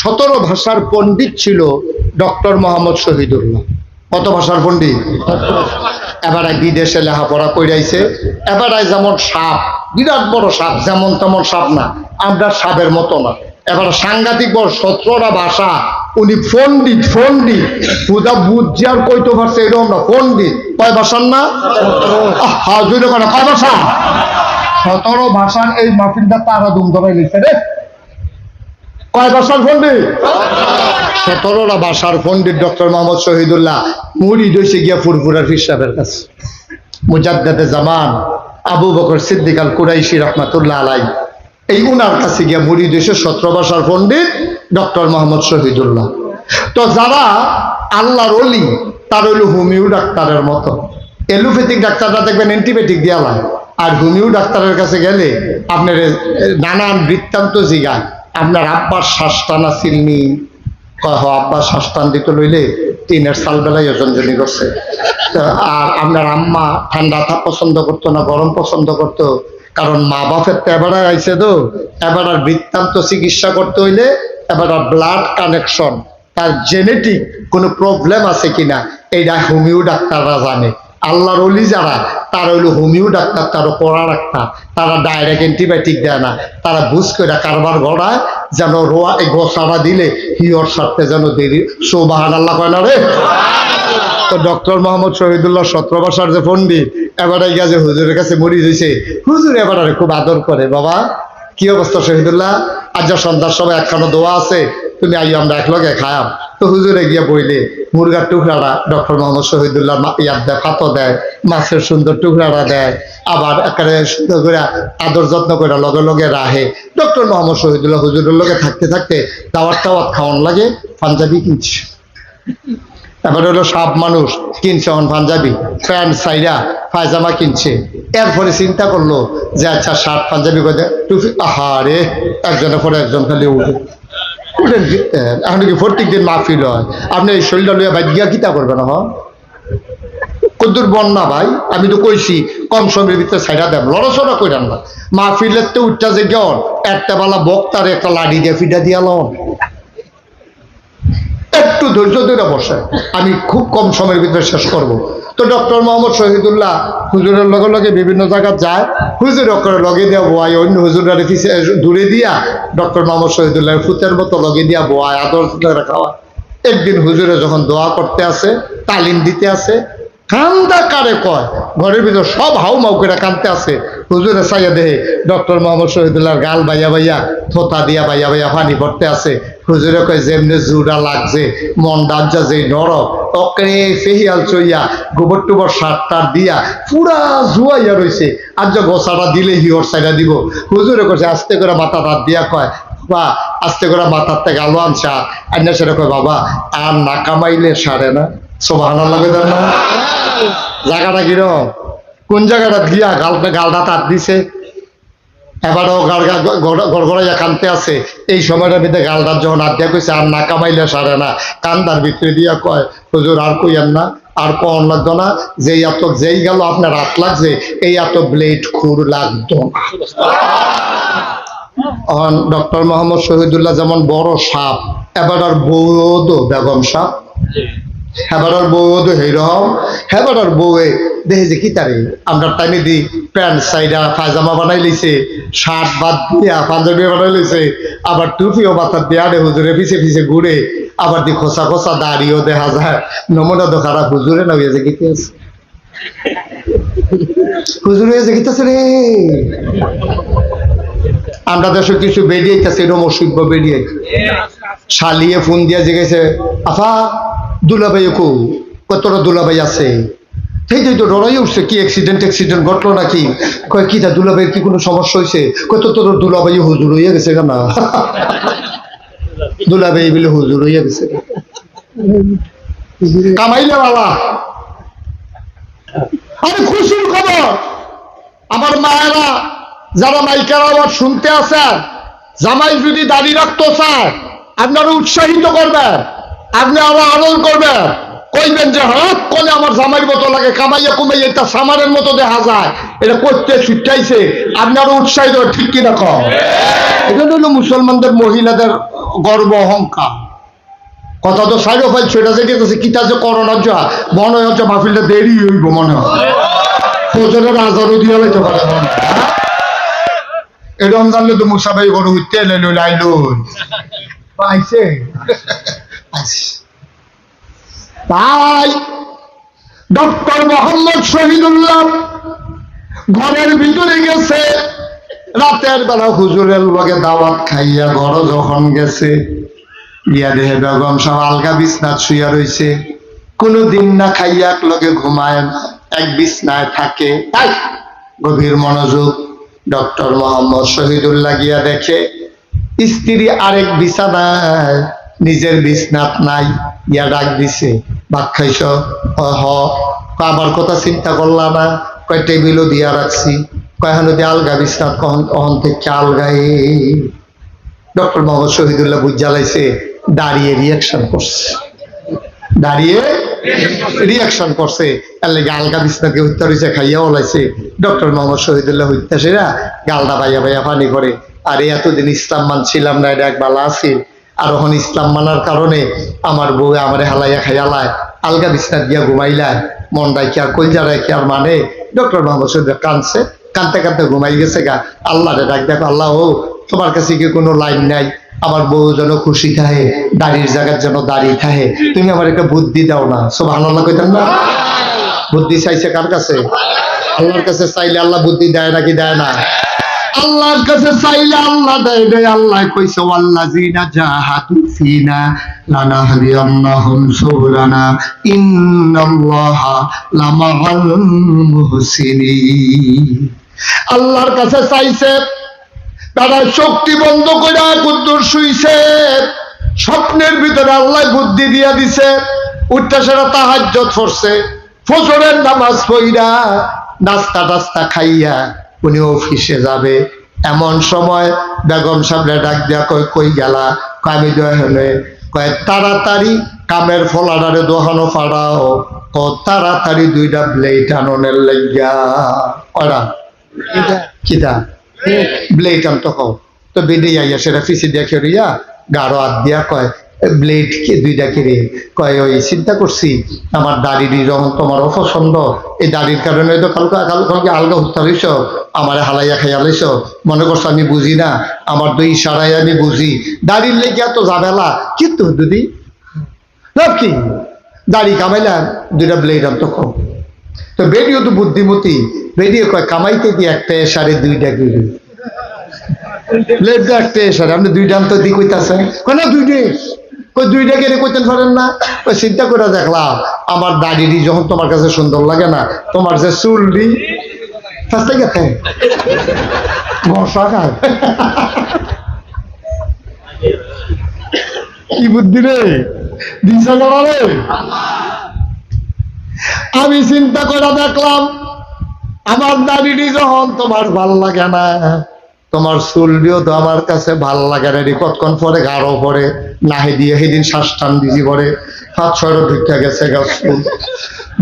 সতেরো ভাষার পণ্ডিত ছিল ডক্টর মোহাম্মদ শহীদুল্লাহ। কত ভাষার পণ্ডিত? এবারে বিদেশে লেখাপড়া কইরাইছে। এবারে যেমন সাপ, বিরাট বড় সাপ, যেমন তেমন সাপ না, আমরা সাপের মতো না। এবার সাংঘাতিক বড় সতেরোটা ভাষা, উনি পণ্ডিত পণ্ডিত। বুঝছি আর কইতে পারছে এরকম না, পণ্ডিত। কয় ভাষার না? জুড়ে করে কয় ভাষা? সতেরো ভাষার এই মাহফিলটা তারা দুম ধরে লিখছে রে। কয় ভাষার পণ্ডিত সতেরোটা ভাষার পণ্ডিত ডক্টর মোহাম্মদ শহীদুল্লাহ মুড়ি দইছে গিয়া ফুরফুরার হিসাবের কাছে। মুজাদ্দাদে জামান, আবু বকর সিদ্দিক আল কুরাইশি রহমাতুল্লাহ আলাই এই উনার কাছে গিয়া মুড়ি দইছে সতেরো ভাষার পণ্ডিত ডক্টর মোহাম্মদ শহীদুল্লাহ। তো যারা আল্লাহর অলি তার হইল হোমিও ডাক্তারের মতো। এলোপ্যাথিক ডাক্তাররা দেখবেন অ্যান্টিবায়োটিক দেওয়া আর হোমিও ডাক্তারের কাছে গেলে আপনার নানান বৃত্তান্ত জিগায়। আপনার আব্বার শ্বাস টানা সিলনি কয়, হ, আব্বা শ্বাস দিতে লইলে টিনের সাল বেলায় ওজনজনি করছে আর আপনার আম্মা ঠান্ডা পছন্দ করতো না, গরম পছন্দ করতো, কারণ মা বাপের তো এবার আইছে তো, এবার আর বৃত্তান্ত চিকিৎসা করতে হইলে এবার আর ব্লাড কানেকশন তার জেনেটিক কোনো প্রবলেম আছে কিনা এইটা হোমিও ডাক্তাররা জানে। আল্লাহর অলি যারা, তারা হইল হোমিও ডাক্তার, তারা পড়া ডাক্তার, তারা ডাইরেক্ট অ্যান্টিবায়োটিক দেয় না, তারা বুঝ করে কারবার গড়ায় যেন রোয়া গোসারা দিলে হিওর সারতে যেন দেরি সোবাহান আল্লাহ কয় না রে? তো ডক্টর মোহাম্মদ শহীদুল্লাহ সতেরো বছর যে পণ্ডিত, এবারে গেছে হুজুরের কাছে মরি দিয়েছে হুজুর এবারে খুব আদর করে, বাবা, কি অবস্থা শহীদুল্লাহ? আজ সন্ধ্যার সময় একখানো দোয়া আছে, তুমি আইও, আমরা একলগে খায়াম। তো হুজুরে গিয়ে বইলে, মুরগার টুকরাটা ডক্টর মোহাম্মদ শহীদুল্লাহ ইয়াদ দেয় ফাতো দেয়, মাছের সুন্দর টুকরাটা দেয়, আবার একেবারে সুন্দর করে আদর যত্ন করে লগে লগে রাহে। ডক্টর মোহাম্মদ শহীদুল্লাহ হুজুরের লগে থাকতে থাকতে দাওয়াত টাওয়াত খাওয়ান লাগে, পাঞ্জাবি কিনছে। এবার হলো সব মানুষ কিনছে অন পাঞ্জাবি, প্যান্ট, সাইরা, পায়জামা কিনছে। এরপরে চিন্তা করল যে আচ্ছা শার্ট পাঞ্জাবি করে টুপি আহারে একজনের পরে একজন খালি উঠে উঠেন? এখন কি প্রত্যেক দিন মাহফিল হয়? আপনি এই শরীরটা লইয়া ভাই গিয়া কিতা করবেন হ কদ্দুর বন্যা ভাই, আমি তো কইছি, কম সময়ের ভিতরে সাইডা দেব। লড়াচড়া কইরান না। মাহফিলের তো উঠটা যে গেন একটা বেলা বক্তার একটা লাডি দিয়ে ফিটা দিয়া লন ধৈর্য ধরে বসে। আমি খুব কম সময়ের ভিতরে শেষ করব। তো ডক্টর মোহাম্মদ শহীদুল্লাহ হুজুরের লগে লগে বিভিন্ন জায়গা যায়। হুজুর করে লগে দিয়া বোয়াই অন্য হুজুরা পিছিয়ে দূরে দিয়া ডক্টর মোহাম্মদ শহীদুল্লাহ ফুতের মতো লগে দিয়া বোয়াই আদর্শ খাওয়া একদিন হুজুরে যখন দোয়া করতে আছে তালিম দিতে আসে কান্দা কারে কয়? ঘরের ভিতর সব হাউ মাউ করে কানতে আছে। হুজুরে সাইয়া দেহে ডক্টর মোহাম্মদ শহীদুল্লাহর গাল বাইয়া বাইয়া, থোতা দিয়া বাইয়া বাইয়া পানি পড়তে আছে। হুজুরে কয়, যেমনি জুড়া লাগছে, মন ডাজ্জা যে নর, অকরে ফেহিয়াল চইয়া গোবর টুবর সার টার দিয়া পুরা জুয়াইয়া রইছে। আর যে গোসাটা দিলে হিওর সাইডা দিব। হুজুরে কইছে আস্তে করে মাথা রাত দিয়া কয় বা আস্তে করে মাথার থেকে আলো আনছা। আন্না কয়, বাবা, আর না কামাইলে সারে না। সোভান লাগে না জায়গাটা কিরম কোন জায়গাটা গিয়া গালটা গালটা তার দিছে? এবারও গড়গড়াইয়া কানতে আছে। এই সময়টার ভিতরে গালটার যখন হাত দিয়া কইছে, আর না কামাইলে সারে না। কান্দার ভিতরে দিয়া কয়, হুজুর, আর কইয়ান না, আর কন লাগতো না, যেই এত যেই গেল, আপনার হাত লাগছে, এই এত ব্লেড, খুর লাগতো না। ডক্টর মোহাম্মদ শহীদুল্লাহ যেমন বড় সাপ, এবার আর বৌদ বেগম সাপ। হেবারর বউ তো হেরম হেবারর বউয়ে দেখে যে কি তারে? আমরা টাইমে দি প্যান্ট সাইডা পায়জামা বানাই লইছে, শার্ট বাদ দিয়া পাঞ্জাবি বানাই লইছে, আবার টুপিও মাথার দিয়া রে হুজুরে পিছে পিছে ঘুরে, আবার দি খোসা খোসা দাড়িও দেখা যায়। নমুনা তো খারাপ, হুজুরে না হইয়া যে গীতে আছে হুজুরে যে গীতাছে রে? আমরা দেশে কিছু বেরিয়েছে এরকম অসুখ বেরিয়ে শালিয়ে ফোন দিয়া জিজ্ঞেসে, আফা দুলাভাই কো কতটা দুলাভাই আছে? সেই তো ডরাই উঠছে কি অ্যাক্সিডেন্ট অ্যাক্সিডেন্ট ঘটলো নাকি? কয়, কি তা দুলাভাইয়ের কি কোনো সমস্যা হয়েছে কত তোর দুলাভাই হুজুর হইয়া গেছে না দুলাবে এইগুলো হুজুর হইয়া গেছে কামাইলে বাবা। আমি খুশির খবর। আমার মায়েরা যারা মাইকার আওয়াজ শুনতে আছেন, জামাই যদি দাঁড়িয়ে রাখতো চায় আপনারা উৎসাহিত করবেন। আপনি আরও আনন্দ করবেন। কইবেন যে হাত কলে আমার জামাইয়ের মতো লাগে কামাইয়া কুমাইয়া এটা সামারের মতো দেখা যায়। এটা করতে ছুটাইছে আপনারা উৎসাহিত ঠিক কিনা কম এটা হলো মুসলমানদের মহিলাদের গর্ব অহংকার। কথা তো সাইড ফাইল সেটা যে গেছে কিতা যে করোনা যা মনে হচ্ছে মাহফিলটা দেরি হইব মনে হয়। ফজরের আজারও দিয়ে লাইতে পারে হয়, হ্যাঁ? এরকম জানলে তো মুসাফাই বড় হইতে লাইলো পাইছে পাইছে। তাই ডক্টর মোহাম্মদ শহীদুল্লাহ ঘরের ভিতরে গেছে। রাতের বেলা হুজুরের লগে দাওয়াত খাইয়া ঘর যখন গেছে, গিয়া দেহে বেগম সব আলগা দিন না খাইয়া এক ঘুমায় না, এক বিছনায় থাকে। তাই গভীর মনোযোগ ডক্টর মোহাম্মদ শহীদুল্লাহ গিয়া দেখে। স্ত্রী আরেক বিছানায় নিজের বিছনাত নাই, ইয়া ডাক দিছে ভাত খাইছ, হ আমার কথা চিন্তা করলা না? কয়, টেবিলও দিয়া রাখছি কয়, হানো দিয়ে আলগা বিছনাত কখন কখন থেকে আলগাই। ডক্টর মোহাম্মদ শহীদুল্লাহ বুঝ জ্বালাইছে দাঁড়িয়ে রিয়াকশন করছে। দাঁড়িয়ে রিয়াকশন করছে। এর লেগে আলগা হত্যা রয়েছে খাইয়া ওলাইছে। ডক্টর মোহাম্মদ শহীদুল্লাহ হত্যাসীরা গালটা বাইয়া বাইয়া পানি করে আর, এতদিন ইসলাম মানছিলাম না, এটা এক বালা আছি আর এখন ইসলাম মানার কারণে আমার বউ আমারে হালাইয়া খাইয়ালায় আলগা বিছনাত গিয়া ঘুমাইলায় মনটাই কি আর কলজারায় কি আর মানে ডক্টর মোহাম্মদ শহীদুল্লাহ কানছে কানতে কানতে ঘুমাই গেছে গা। আল্লাহরে ডাক দেখো আল্লাহ, ও, তোমার কাছে কি কোনো লাইন নাই? আমার বউ যেন খুশি থাকে, দাড়ির জায়গার যেন দাঁড়িয়ে থাকে। তুমি আমার একটা বুদ্ধি দাও না। সব আল্লাহ কইতেন না? বুদ্ধি চাইছে কার কাছে? আল্লাহর কাছে চাইলে আল্লাহ বুদ্ধি দেয় নাকি দেয় না? আল্লাহর কাছে চাইলে আল্লাহ দেয় দেয় আল্লাহ কইছে, ওয়াল্লাযিনা জাহাদু ফিনা লানাহদিয়ান্নাহুম সুবুলানা, ইন্নাল্লাহা লামাআল মুহসিনিন. আল্লাহর কাছে চাইছে তারা শক্তি বন্ধ করে কুদ্দুর শুইছে, স্বপ্নের ভিতরে আল্লাহ বুদ্ধি দিয়া দিছে, উঠতে সেটা তাহাজ্জত করছে, ফজরের নামাজ পইরা নাস্তা টাস্তা খাইয়া উনি অফিসে যাবে। এমন সময় বেগম সামনে ডাক দিয়া কই কই গেলা? কয় আমি দহনে কয় তাড়াতাড়ি কামের ফলাডারে দোহানো ফাড়াও। ক তাড়াতাড়ি দুইটা ব্লেড আননের লাগিয়া। ওরা কিতা ব্লেড। আনতো কও। তো বেডে আইয়া সেটা ফিসি দিয়া খেরিয়া গাঢ় হাত দিয়া কয় ব্লেড কে, দুইটা কেড়ে কয়, ওই চিন্তা করছি, আমার দাড়ির যখন তোমার অপছন্দ এই দাড়ির কারণে তো কালকে, কাল, কালকে আলগা হত্যা আমার হালাইয়া খাইয়া লইছ। মনে করছ আমি বুঝি না, আমার দুই ইশারায় আমি বুঝি। দাড়ির লেগে এত ঝামেলা, কিন্তু দিদি লাভ কি? দাড়ি কামাইলাম দুইটা ব্লেড আনতো কও। তো বেডিও তো বুদ্ধিমতী, বেরিয়ে কয়, কামাইতে দিয়ে একটা সাড়ে দুইটা করে প্লেট তো একটা সাড়ে আপনি দুইটা তো দি কইতাছেন কয়, না দুইটে কই দুইটা কেড়ে কইতেন পারেন না, ওই চিন্তা করে দেখলাম, আমার দাড়িটি যখন তোমার কাছে সুন্দর লাগে না, তোমার যে চুলটি ফাঁসতে কি বুদ্ধি রে? দিশা আমি চিন্তা করে দেখলাম, আমার দাড়িটি যখন তোমার ভালো লাগে না তোমার চুলটিও তো আমার কাছে ভালো লাগে না কতক্ষণ পরে গাঢ় পরে, নাহি দিয়ে সেদিন শ্বাস টান দিছি পরে, হাত ছড়ো ঢুকে গেছে গাছ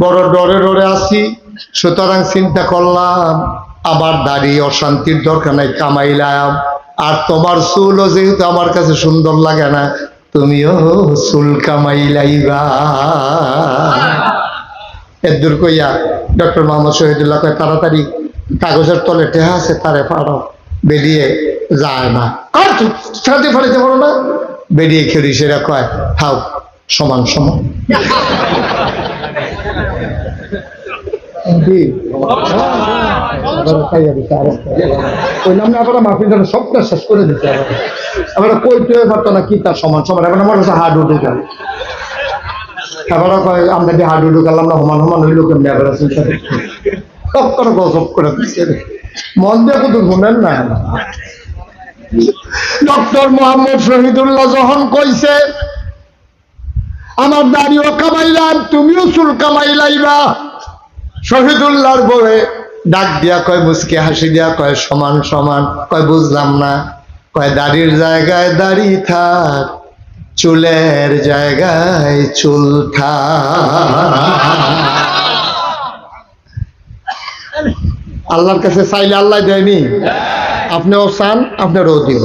বড় ডরে ডরে আসি সুতরাং চিন্তা করলাম আমার দাড়ি, অশান্তির দরকার নাই, কামাইলাম। আর তোমার চুলও যেহেতু আমার কাছে সুন্দর লাগে না, তুমিও চুল কামাইলাইবা। এদুর কইয়া, ডক্টর মোহাম্মদ শহীদুল্লাহ কয়, তাড়াতাড়ি কাগজের তলে টেহা আছে, তারে পারো বেরিয়ে যায় না। আর ছাড়তে ফাড়িতে পারো না। বেরিয়ে খেলি, সেটা কয়, হাও, সমান সমান। শেষ আবার কইতে না, কি তার সমান সমান। এখন আমার কয়, আমরা ঢুকালাম না, সমান সমান হইল কেমনি? এবার সব করে দিচ্ছে। মন দিয়ে কিন্তু ঘুমেন না? ডক্টর মোহাম্মদ শহীদুল্লাহ যখন কইছে, আমার দাড়িও কামাইলাম, তুমিও চুল কামাইলাইবা। শহীদুল্লাহর বলে ডাক দিয়া কয় মুসকে হাসি দিয়া কয়, সমান সমান। কয়, বুঝলাম না। কয়, দাড়ির জায়গায় দাড়ি থাক, চুলের জায়গায় চুল থাক। আল্লাহর কাছে চাইলে আল্লাহ দেয়নি। আপনিও চান আপনারও দিব